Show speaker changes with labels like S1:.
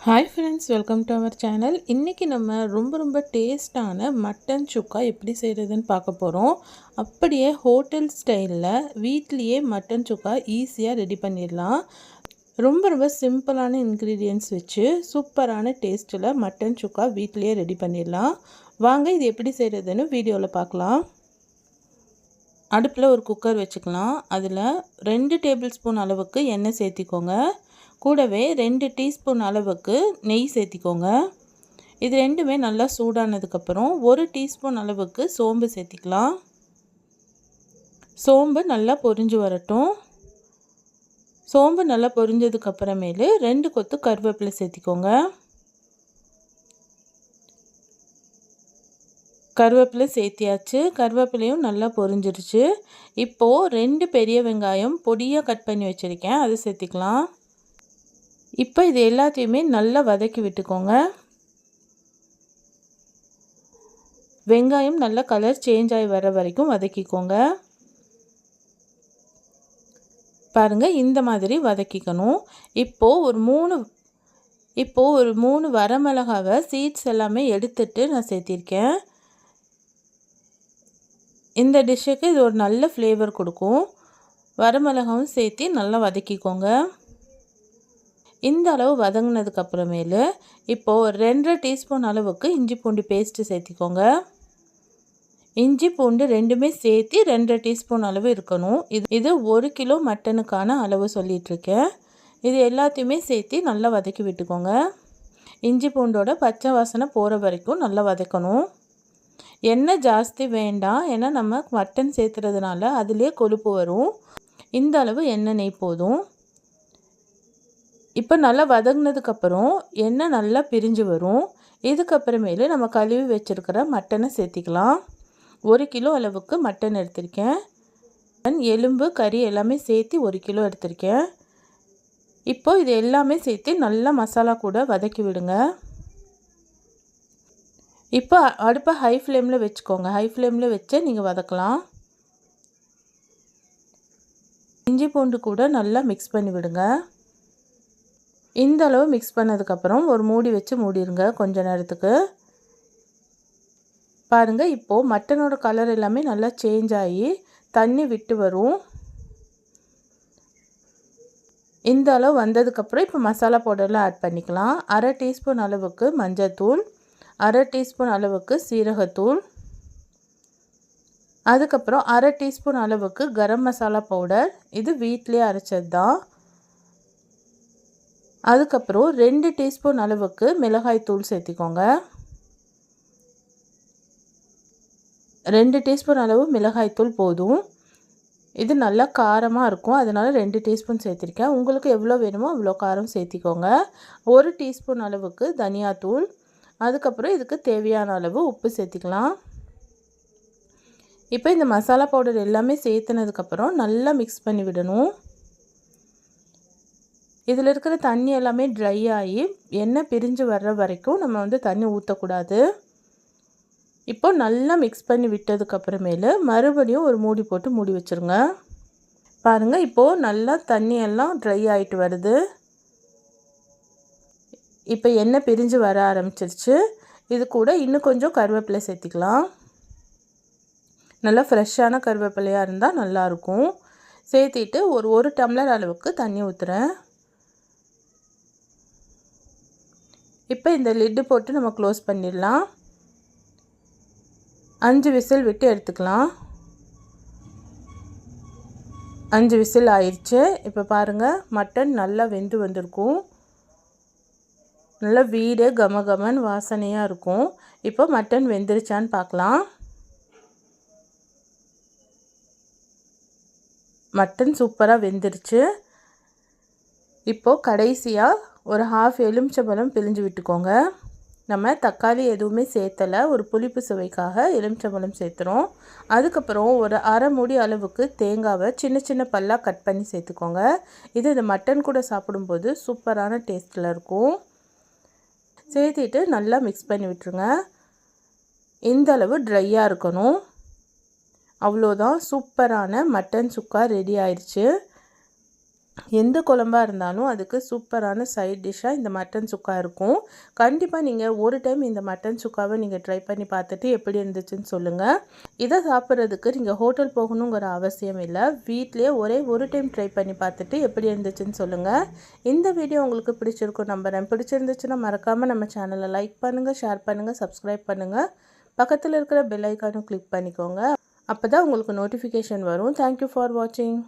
S1: Hi friends welcome to our channel இன்றைக்கி நம்ம ரொம்ப ரொம்ப டேஸ்டான மட்டன் சுக்கா எப்படி செய்கிறதுன்னு பார்க்க போகிறோம் அப்படியே ஹோட்டல் ஸ்டைலில் வீட்லேயே மட்டன் சுக்கா ஈஸியாக ரெடி பண்ணிடலாம். ரொம்ப ரொம்ப சிம்பிளான இன்க்ரீடியன்ட்ஸ் வச்சு சூப்பரான டேஸ்ட்டில் மட்டன் சுக்கா வீட்லேயே ரெடி பண்ணிடலாம். வாங்க இது எப்படி செய்கிறதுன்னு வீடியோவில் பார்க்கலாம். அடுப்பில் ஒரு குக்கர் வச்சுக்கலாம். அதில் ரெண்டு டேபிள் ஸ்பூன் அளவுக்கு எண்ணெய் சேர்த்திக்கோங்க. கூடவே ரெண்டு டீஸ்பூன் அளவுக்கு நெய் சேர்த்திக்கோங்க. இது ரெண்டுமே நல்லா சூடானதுக்கப்புறம் ஒரு டீஸ்பூன் அளவுக்கு சோம்பு சேர்த்திக்கலாம். சோம்பு நல்லா பொரிஞ்சு வரட்டும். சோம்பு நல்லா பொரிஞ்சதுக்கப்புறமேலு ரெண்டு கொத்து கருவேப்பிலை சேர்த்திக்கோங்க. கருவேப்பிலை சேர்த்தியாச்சு. கருவேப்பிலையும் நல்லா பொரிஞ்சிருச்சு. இப்போது ரெண்டு பெரிய வெங்காயம் பொடியாக கட் பண்ணி வச்சுருக்கேன். அதை சேர்த்திக்கலாம். இப்போ இது எல்லாத்தையுமே நல்லா வதக்கி விட்டுக்கோங்க. வெங்காயம் நல்லா கலர் சேஞ்ச் ஆகி வர வரைக்கும் வதக்கிக்கோங்க. பாருங்கள் இந்த மாதிரி வதக்கிக்கணும். இப்போது ஒரு மூணு இப்போது ஒரு மூணு வரமிளகாவை சீட்ஸ் எல்லாமே எடுத்துட்டு நான் சேர்த்திருக்கேன். இந்த டிஷ்ஷுக்கு இது ஒரு நல்ல ஃப்ளேவர் கொடுக்கும். வரமிளகாவும் சேர்த்து நல்லா வதக்கிக்கோங்க. இந்த அளவு வதங்கினதுக்கப்புறமேலு இப்போது ரெண்டரை டீஸ்பூன் அளவுக்கு இஞ்சி பூண்டு பேஸ்ட்டு சேர்த்திக்கோங்க. இஞ்சி பூண்டு ரெண்டுமே சேர்த்து ரெண்டரை டீஸ்பூன் அளவு இருக்கணும். இது இது ஒரு கிலோ மட்டனுக்கான அளவு சொல்லிகிட்ருக்கேன் இது எல்லாத்தையுமே சேர்த்து நல்லா வதக்கி விட்டுக்கோங்க. இஞ்சி பூண்டோட பச்சை வாசனை போகிற வரைக்கும் நல்லா வதக்கணும். எண்ணெய் ஜாஸ்தி வேண்டாம். ஏன்னா நம்ம மட்டன் சேர்த்துறதுனால அதுலேயே கொழுப்பு வரும். இந்த அளவு எண்ணெய் நெய் போதும். இப்போ நல்லா வதங்கினதுக்கப்புறம் எண்ணெய் நல்லா பிரிஞ்சு வரும். இதுக்கப்புறமேலு நம்ம கழுவி வச்சுருக்கிற மட்டனை சேர்த்திக்கலாம். ஒரு கிலோ அளவுக்கு மட்டன் எடுத்திருக்கேன். எலும்பு கறி எல்லாமே சேர்த்து ஒரு கிலோ எடுத்திருக்கேன். இப்போது இது எல்லாமே சேர்த்து நல்லா மசாலா கூட வதக்கி விடுங்க. இப்போ அடுப்பை ஹை ஃப்ளேமில் வச்சுக்கோங்க. ஹை ஃப்ளேமில் வச்சு நீங்கள் வதக்கலாம். இஞ்சி பூண்டு கூட நல்லா மிக்ஸ் பண்ணி விடுங்க. இந்த அளவு மிக்ஸ் பண்ணதுக்கப்புறம் ஒரு மூடி வச்சு மூடிடுங்க கொஞ்ச நேரத்துக்கு. பாருங்கள் இப்போது மட்டனோட கலர் எல்லாமே நல்லா சேஞ்ச் ஆகி தண்ணி விட்டு வரும். இந்த அளவு வந்ததுக்கப்புறம் இப்போ மசாலா பவுடர்லாம் ஆட் பண்ணிக்கலாம். அரை டீஸ்பூன் அளவுக்கு மஞ்சத்தூள் அரை டீஸ்பூன் அளவுக்கு சீரகத்தூள் அதுக்கப்புறம் அரை டீஸ்பூன் அளவுக்கு கரம் மசாலா பவுடர் இது வீட்லேயே அரைச்சது தான் அதுக்கப்புறம் ரெண்டு டீஸ்பூன் அளவுக்கு மிளகாய் தூள் சேர்த்திக்கோங்க. ரெண்டு டீஸ்பூன் அளவு மிளகாய் தூள் போதும். இது நல்லா காரமாக இருக்கும். அதனால் ரெண்டு டீஸ்பூன் சேர்த்திருக்கேன். உங்களுக்கு எவ்வளோ வேணுமோ அவ்வளோ காரம் சேர்த்திக்கோங்க. ஒரு டீஸ்பூன் அளவுக்கு தனியாத்தூள் அதுக்கப்புறம் இதுக்கு தேவையான அளவு உப்பு சேர்த்திக்கலாம். இப்போ இந்த மசாலா பவுடர் எல்லாமே சேர்த்துனதுக்கப்புறம் நல்லா மிக்ஸ் பண்ணி விடணும். இதில் இருக்கிற தண்ணி எல்லாமே ட்ரை ஆகி எண்ணெய் பிரிஞ்சு வர்ற வரைக்கும் நம்ம வந்து தண்ணி ஊற்றக்கூடாது. இப்போ நல்லா மிக்ஸ் பண்ணி விட்டதுக்கப்புறமேலு மறுபடியும் ஒரு மூடி போட்டு மூடி வச்சுருங்க. பாருங்கள் இப்போது நல்லா தண்ணி எல்லாம் ட்ரை ஆகிட்டு வருது. இப்போ எண்ணெய் பிரிஞ்சு வர ஆரம்பிச்சிருச்சு. இது கூட இன்னும் கொஞ்சம் கருவேப்பிலை சேர்த்திக்கலாம். நல்லா ஃப்ரெஷ்ஷான கருவேப்பிலையாக இருந்தால் நல்லாயிருக்கும் சேர்த்திட்டு ஒரு ஒரு டம்ளர் அளவுக்கு தண்ணி ஊற்றுறேன் இப்போ இந்த லிட்டு போட்டு நம்ம க்ளோஸ் பண்ணிடலாம். அஞ்சு விசில் விட்டு எடுத்துக்கலாம். அஞ்சு விசில் ஆயிடுச்சு இப்போ பாருங்கள் மட்டன் நல்லா வெந்து வந்திருக்கும். நல்லா வீடு கமகமன் வாசனையாக இருக்கும். இப்போ மட்டன் வெந்துருச்சான்னு பார்க்கலாம். மட்டன் சூப்பராக வெந்துருச்சு. இப்போது கடைசியாக ஒரு ஹாஃப் எலுமிச்சம்பழம் பிழிஞ்சு விட்டுக்கோங்க. நம்ம தக்காளி எதுவுமே சேர்த்தலை. ஒரு புளிப்பு சுவைக்காக எலுமிச்சம்பழம் சேர்த்துறோம். அதுக்கப்புறம் ஒரு அரை மூடி அளவுக்கு தேங்காவை சின்ன சின்ன பல்லாக கட் பண்ணி சேர்த்துக்கோங்க. இது இந்த மட்டன் கூட சாப்பிடும்போது சூப்பரான டேஸ்ட்டில் இருக்கும். சேர்த்திட்டு நல்லா மிக்ஸ் பண்ணி விட்டுருங்க. இந்த அளவு ட்ரையாக இருக்கணும். அவ்வளோதான். சூப்பரான மட்டன் சுக்கா ரெடி ஆயிடுச்சு எந்த குழம்பா இருந்தாலும் அதுக்கு சூப்பரான சைட் டிஷ்ஷாக இந்த மட்டன் சுக்கா இருக்கும். கண்டிப்பாக நீங்கள் ஒரு டைம் இந்த மட்டன் சுக்காவை நீங்கள் ட்ரை பண்ணி பார்த்துட்டு எப்படி இருந்துச்சுன்னு சொல்லுங்கள் இதை சாப்பிட்றதுக்கு நீங்கள் ஹோட்டல் போகணுங்கிற அவசியம் இல்லை. வீட்லேயே ஒரே ஒரு டைம் ட்ரை பண்ணி பார்த்துட்டு எப்படி இருந்துச்சுன்னு சொல்லுங்கள் இந்த வீடியோ உங்களுக்கு பிடிச்சிருக்கும் நம்புகிறேன் பிடிச்சிருந்துச்சுன்னா மறக்காமல் நம்ம சேனலை லைக் பண்ணுங்கள் ஷேர் பண்ணுங்கள் சப்ஸ்கிரைப் பண்ணுங்கள் பக்கத்தில் இருக்கிற பெல் ஐக்கானும் கிளிக் பண்ணிக்கோங்க. அப்போ தான் உங்களுக்கு நோட்டிஃபிகேஷன் வரும். தேங்க்யூ ஃபார் வாட்சிங்